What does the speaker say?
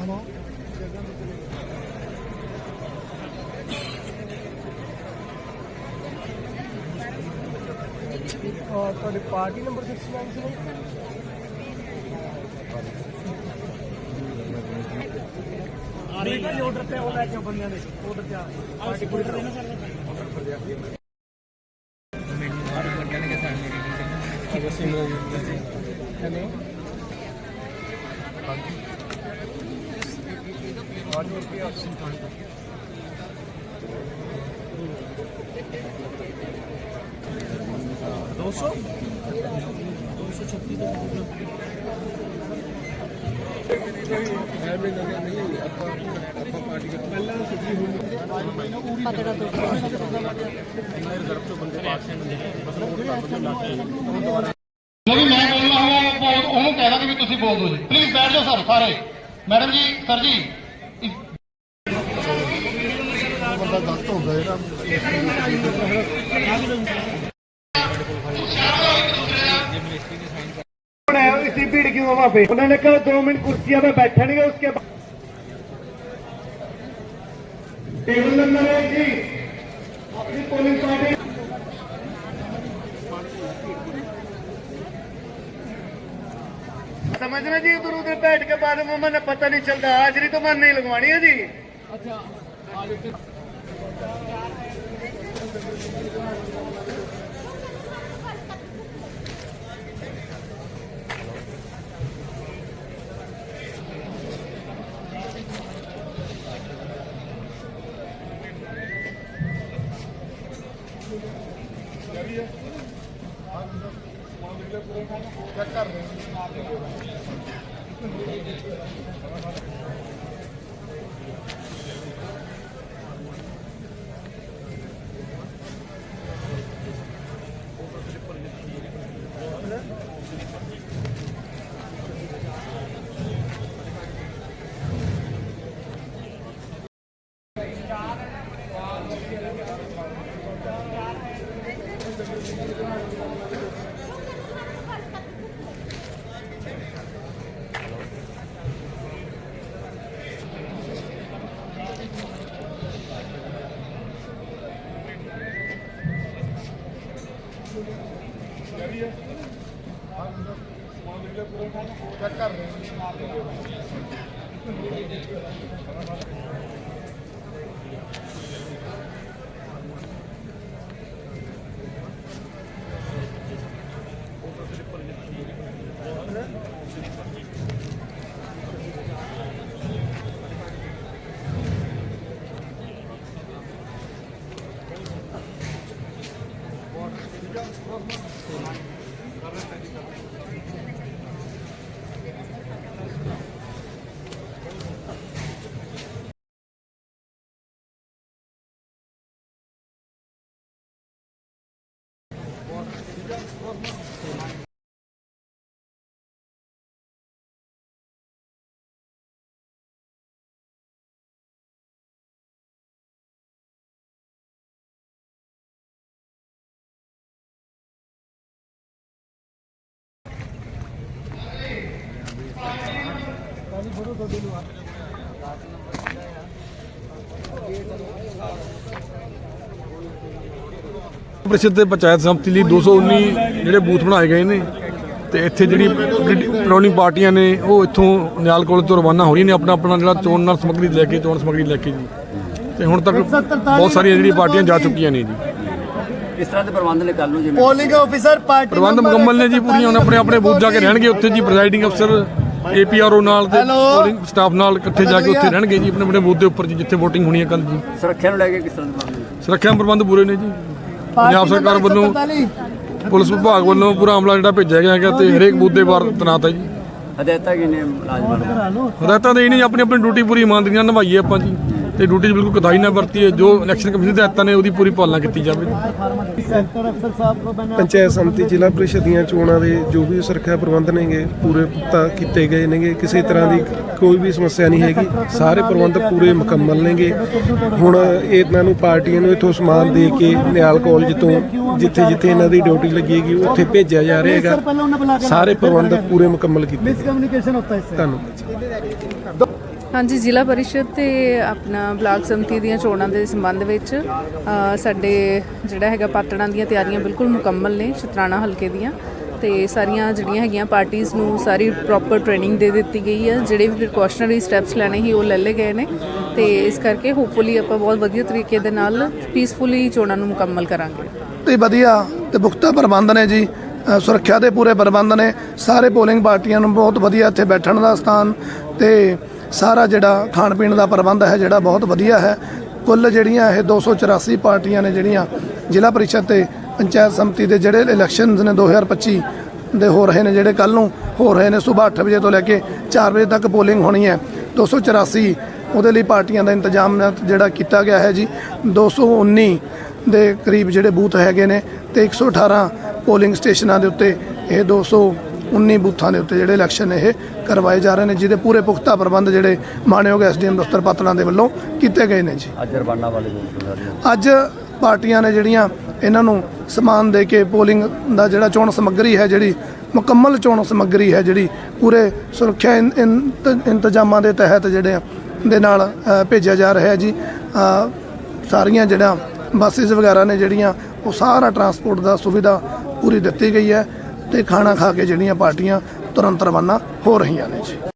Hello ਔਰ ਤੁਹਾਡੇ party number 69 ਸੀ ਨਾ ਬੇਟਾ ਜੀ ਆਰਡਰ ਤੇ ਉਹ ਲੈ ਕੇ ਆਓ ਬੰਦਿਆਂ ਦੇ ਆਰਡਰ ਤੇ ਆ ਪਾਰਟੀ ਪੂਰੀ ਕਰੋ ਨਾ ਹੈਲੋ ਜੋ ਵੀ ਮੈਂ ਬੋਲਣਾ ਹੋਊਗਾ ਉਹ- ਉਹਨੂੰ ਕਹਿ ਦਾਂਗੇ ਵੀ ਤੁਸੀਂ ਬੋਲ ਦਿਓ ਜੀ ਪਲੀਜ਼ ਬੈਠ ਜਾਓ ਸਰ ਸਾਰੇ ਮੈਡਮ ਜੀ ਸਰ ਜੀ ਬੰਦਾ ਗਲਤ ਹੁੰਦਾ ਜਿਹੜਾ इतनी भीड़ क्यों वहाँ पे उन्होंने कहा दो मिनट कुर्सियां पे बैठेंगे उसके बाद टेबल नंबर एक जी अपनी पोलिंग पार्टी समझ रहे जी उधर उधर बैठ के बाद में मैंने पता नहीं चलता हाजरी तो मन नहीं लगवानी है जी ਚੈੱਕ ਕਰ ਵੀ ਹੈ। ਹਾਂਜੀ ਸਰ। ਸਮਾਨ ਵੀ ਪੂਰਾ ਚੈੱਕ ਕਰ ਰਹੇ ਹਾਂ ਪ੍ਰਸਿੱਧ ਦੇ ਪੰਚਾਇਤ ਸੰਮਤੀ ਲਈ 219 ਜਿਹੜੇ ਬੂਥ ਬਣਾਏ ਗਏ ਨੇ ਤੇ ਇੱਥੇ ਜਿਹੜੀ ਪਲੋਣੀ ਪਾਰਟੀਆਂ ਨੇ ਉਹ ਇੱਥੋਂ ਨਿਆਲ ਕੋਲ ਤੋਂ ਰਵਾਨਾ ਹੋ ਰਹੀਆਂ ਨੇ ਆਪਣਾ ਆਪਣਾ ਜਿਹੜਾ ਚੋਣ ਨਾਲ ਸਮਗਰੀ ਲੈ ਕੇ ਚੋਣ ਸਮਗਰੀ ਲੈ ਕੇ ਜੀ। ਤੇ ਹੁਣ ਤੱਕ ਬਹੁਤ ਸਾਰੀਆਂ ਜਿਹੜੀ ਪਾਰਟੀਆਂ ਜਾ ਚੁੱਕੀਆਂ ਨੇ ਜੀ। ਇਸ ਤਰ੍ਹਾਂ ਦੇ ਪ੍ਰਬੰਧ ਨੇ ਕੱਲ ਨੂੰ ਜਿਵੇਂ? ਪੋਲਿੰਗ ਆਫੀਸਰ ਪਾਰਟੀ ਪ੍ਰਬੰਧ ਮੁਕੰਮਲ ਨੇ ਜੀ ਪੂਰੀਆਂ ਉਹਨਾਂ ਆਪਣੇ ਆਪਣੇ ਬੂਥ ਜਾ ਕੇ ਰਹਿਣਗੇ ਉੱਥੇ ਜੀ ਪ੍ਰੈਜ਼ਾਈਡਿੰਗ ਅਫਸਰ ਏਪੀਆਰਓ ਨਾਲ ਤੇ ਪੋਲਿੰਗ ਸਟਾਫ ਨਾਲ ਇਕੱਠੇ ਜਾ ਕੇ ਉੱਥੇ ਰਹਿਣਗੇ ਜੀ ਆਪਣੇ ਆਪਣੇ ਬੂਥ ਦੇ ਉੱਪਰ ਜੀ ਜਿੱਥੇ VOTING ਹੋਣੀ ਹੈ ਕੱਲ ਜੀ। ਸੁਰੱਖਿਆ ਨੂੰ ਲੈ ਕੇ ਕਿਸ ਤਰ੍ਹਾਂ ਦੇ ਪ੍ਰਬੰਧ ਨੇ? ਸੁਰੱਖਿਆ ਪ੍ਰਬੰਧ ਪੂਰੇ ਨੇ ਜੀ। ਪੰਜਾਬ ਸਰਕਾਰ ਵੱਲੋਂ ਪੁਲਿਸ ਵਿਭਾਗ ਵੱਲੋਂ ਪੂਰਾ ਅਮਲਾ ਜਿਹੜਾ ਭੇਜਿਆ ਗਿਆ ਹੈਗਾ ਤੇ ਹਰੇਕ ਬੂਥ ਦੇ ਬਾਹਰ ਤੈਨਾਤ ਹੈ ਜੀ। ਹਦਾਇਤਾਂ ਕੀ ਨੇ? ਮੁਲਾਜ਼ਮਾਂ ਨੂੰ ਹਦਾਇਤਾਂ ਦੇ ਨਹੀਂ ਆਪਣੀ ਆਪਣੀ ਡਿਊਟੀ ਪੂਰੀ ਇਮਾਨਦਾਰੀ ਨਾਲ ਨਿਭਾਈਏ ਆਪਾਂ ਜੀ। ਤੇ ਡਿਊਟੀ ਬਿਲਕੁਲ ਕਦਾਈ ਨਾ ਵਰਤੀ ਜੋ ਇਲੈਕਸ਼ਨ ਕਮਿਸ਼ਨ ਦੇ ਹੱਥਾਂ ਨੇ ਉਹਦੀ ਪੂਰੀ ਪਾਲਣਾ ਕੀਤੀ ਜਾਵੇ। ਪੰਚਾਇਤ ਸਮਿਤੀ, ਜ਼ਿਲ੍ਹਾ ਪ੍ਰੀਸ਼ਦ ਦੀਆਂ ਚੋਣਾਂ ਦੇ ਜੋ ਵੀ ਸੁਰੱਖਿਆ ਪ੍ਰਬੰਧ ਨੇਗੇ, ਪੂਰੇ ਪੁਖਤਾ ਕੀਤੇ ਗਏ ਨੇਗੇ। ਕਿਸੇ ਤਰ੍ਹਾਂ ਦੀ ਕੋਈ ਵੀ ਸਮੱਸਿਆ ਨਹੀਂ ਹੈਗੀ। ਸਾਰੇ ਪ੍ਰਬੰਧ ਪੂਰੇ ਮੁਕੰਮਲ ਨੇਗੇ। ਹੁਣ ਇਹਨਾਂ ਨੂੰ ਪਾਰਟੀਆਂ ਨੂੰ ਇਥੋਂ ਸਮਾਨ ਦੇ ਕੇ ਨਿਆਲ ਕਾਲਜ ਤੋਂ ਜਿੱਥੇ ਜਿੱਥੇ ਇਹਨਾਂ ਦੀ ਡਿਊਟੀ ਲੱਗੇਗੀ ਉੱਥੇ ਭੇਜਿਆ ਜਾ ਰਿਹਾ ਸਾਰੇ ਪ੍ਰਬੰਧ ਪੂਰੇ ਮੁਕੰਮਲ ਕੀਤੇ ਧੰਨਵਾਦ ਹਾਂਜੀ, ਜ਼ਿਲ੍ਹਾ ਪਰਿਸ਼ਦ ਤੇ ਆਪਣਾ ਬਲਾਕ ਸੰਮਤੀ ਦੀਆਂ ਚੋਣਾਂ ਦੇ ਸੰਬੰਧ ਵਿੱਚ ਸਾਡੇ ਜਿਹੜਾ ਹੈਗਾ ਪਾਤੜਾਂ ਦੀਆਂ ਤਿਆਰੀਆਂ ਬਿਲਕੁਲ ਮੁਕੰਮਲ ਨੇ, ਸ਼ਤਰਾਣਾ ਹਲਕੇ ਦੀਆਂ। ਤੇ ਸਾਰੀਆਂ ਜਿਹੜੀਆਂ ਹੈਗੀਆਂ ਪਾਰਟੀਆਂ ਨੂੰ ਸਾਰੀ ਪ੍ਰੋਪਰ ਟ੍ਰੇਨਿੰਗ ਦੇ ਦਿੱਤੀ ਗਈ ਹੈ। ਜਿਹੜੇ ਵੀ ਪ੍ਰੀਕਾਸ਼ਨਰੀ ਸਟੈਪਸ ਲੈਣੇ ਸੀ, ਉਹ ਲੈ ਲਏ ਗਏ ਨੇ। ਤੇ ਇਸ ਕਰਕੇ ਹੋਪਫੁਲੀ ਆਪਾਂ ਬਹੁਤ ਵਧੀਆ ਤਰੀਕੇ ਦੇ ਨਾਲ ਪੀਸਫੁਲੀ ਚੋਣਾਂ ਨੂੰ ਮੁਕੰਮਲ ਕਰਾਂਗੇ। ਤੇ ਵਧੀਆ ਤੇ ਪੁਖਤਾ ਪ੍ਰਬੰਧ ਨੇ ਜੀ। ਸੁਰੱਖਿਆ ਦੇ ਪੂਰੇ ਪ੍ਰਬੰਧ ਨੇ। ਸਾਰੇ ਪੋਲਿੰਗ ਪਾਰਟੀਆਂ ਨੂੰ ਬਹੁਤ ਵਧੀਆ ਇੱਥੇ ਬੈਠਣ ਦਾ ਸਥਾਨ ਤੇ ਸਾਰਾ ਜਿਹੜਾ ਖਾਣ ਪੀਣ ਦਾ ਪ੍ਰਬੰਧ ਹੈ, ਜਿਹੜਾ ਬਹੁਤ ਵਧੀਆ ਹੈ। ਕੁੱਲ ਜਿਹੜੀਆਂ ਇਹ 284 ਪਾਰਟੀਆਂ ਨੇ ਜਿਹੜੀਆਂ ਜ਼ਿਲ੍ਹਾ ਪਰਿਸ਼ਦ ਤੇ ਪੰਚਾਇਤ ਸਮਿਤੀ ਦੇ ਜਿਹੜੇ ਇਲੈਕਸ਼ਨਸ ਨੇ 2025 ਦੇ ਹੋ ਰਹੇ ਨੇ, ਜਿਹੜੇ ਕੱਲ ਨੂੰ ਹੋ ਰਹੇ ਨੇ, ਸਵੇਰ 8 ਵਜੇ ਤੋਂ ਲੈ ਕੇ 4 ਵਜੇ ਤੱਕ ਪੋਲਿੰਗ ਹੋਣੀ ਹੈ। 284 ਉਹਦੇ ਲਈ ਪਾਰਟੀਆਂ ਦਾ ਇੰਤਜ਼ਾਮ ਜਿਹੜਾ ਕੀਤਾ ਗਿਆ ਹੈ ਜੀ। 219 ਦੇ ਕਰੀਬ ਜਿਹੜੇ ਬੂਥ ਹੈਗੇ ਨੇ ਤੇ 118 ਪੋਲਿੰਗ ਸਟੇਸ਼ਨਾਂ ਦੇ ਉੱਤੇ ਇਹ 219 ਬੂਥਾਂ ਦੇ ਉੱਤੇ ਜਿਹੜੇ ਇਲੈਕਸ਼ਨ ਇਹ ਕਰਵਾਏ ਜਾ ਰਹੇ ਨੇ ਜਿਹਦੇ ਪੂਰੇ ਪੁਖਤਾ ਪ੍ਰਬੰਧ ਜਿਹੜੇ ਮਾਨਯੋਗ ਐਸਡੀਐਮ ਦਫ਼ਤਰ ਪਾਤੜਾਂ ਦੇ ਵੱਲੋਂ ਕੀਤੇ ਗਏ ਨੇ ਜੀ। ਅੱਜ ਰਵਾਨਾ ਵਾਲੇ ਅੱਜ ਪਾਰਟੀਆਂ ਨੇ ਜਿਹੜੀਆਂ ਇਹਨਾਂ ਨੂੰ ਸਮਾਨ ਦੇ ਕੇ ਪੋਲਿੰਗ ਦਾ ਜਿਹੜਾ ਚੋਣ ਸਮੱਗਰੀ ਹੈ ਜਿਹੜੀ ਮੁਕੰਮਲ ਚੋਣ ਸਮੱਗਰੀ ਹੈ ਜਿਹੜੀ ਪੂਰੇ ਸੁਰੱਖਿਆ ਇੰਤਜ਼ਾਮਾਂ ਦੇ ਤਹਿਤ ਜਿਹੜੇ ਦੇ ਨਾਲ ਭੇਜਿਆ ਜਾ ਰਿਹਾ ਹੈ ਜੀ। ਸਾਰੀਆਂ ਜਿਹੜਾ ਬੱਸਿਸ ਵਗੈਰਾ ਨੇ ਜਿਹੜੀਆਂ ਉਹ ਸਾਰਾ ਟਰਾਂਸਪੋਰਟ ਦਾ ਸੁਵਿਧਾ ਪੂਰੀ ਦਿੱਤੀ ਗਈ ਹੈ। ਤੇ ਖਾਣਾ ਖਾ ਕੇ ਜਿਹੜੀਆਂ ਪਾਰਟੀਆਂ ਤੁਰੰਤ ਰਵਾਨਾ ਹੋ ਰਹੀਆਂ ਨੇ ਜੀ।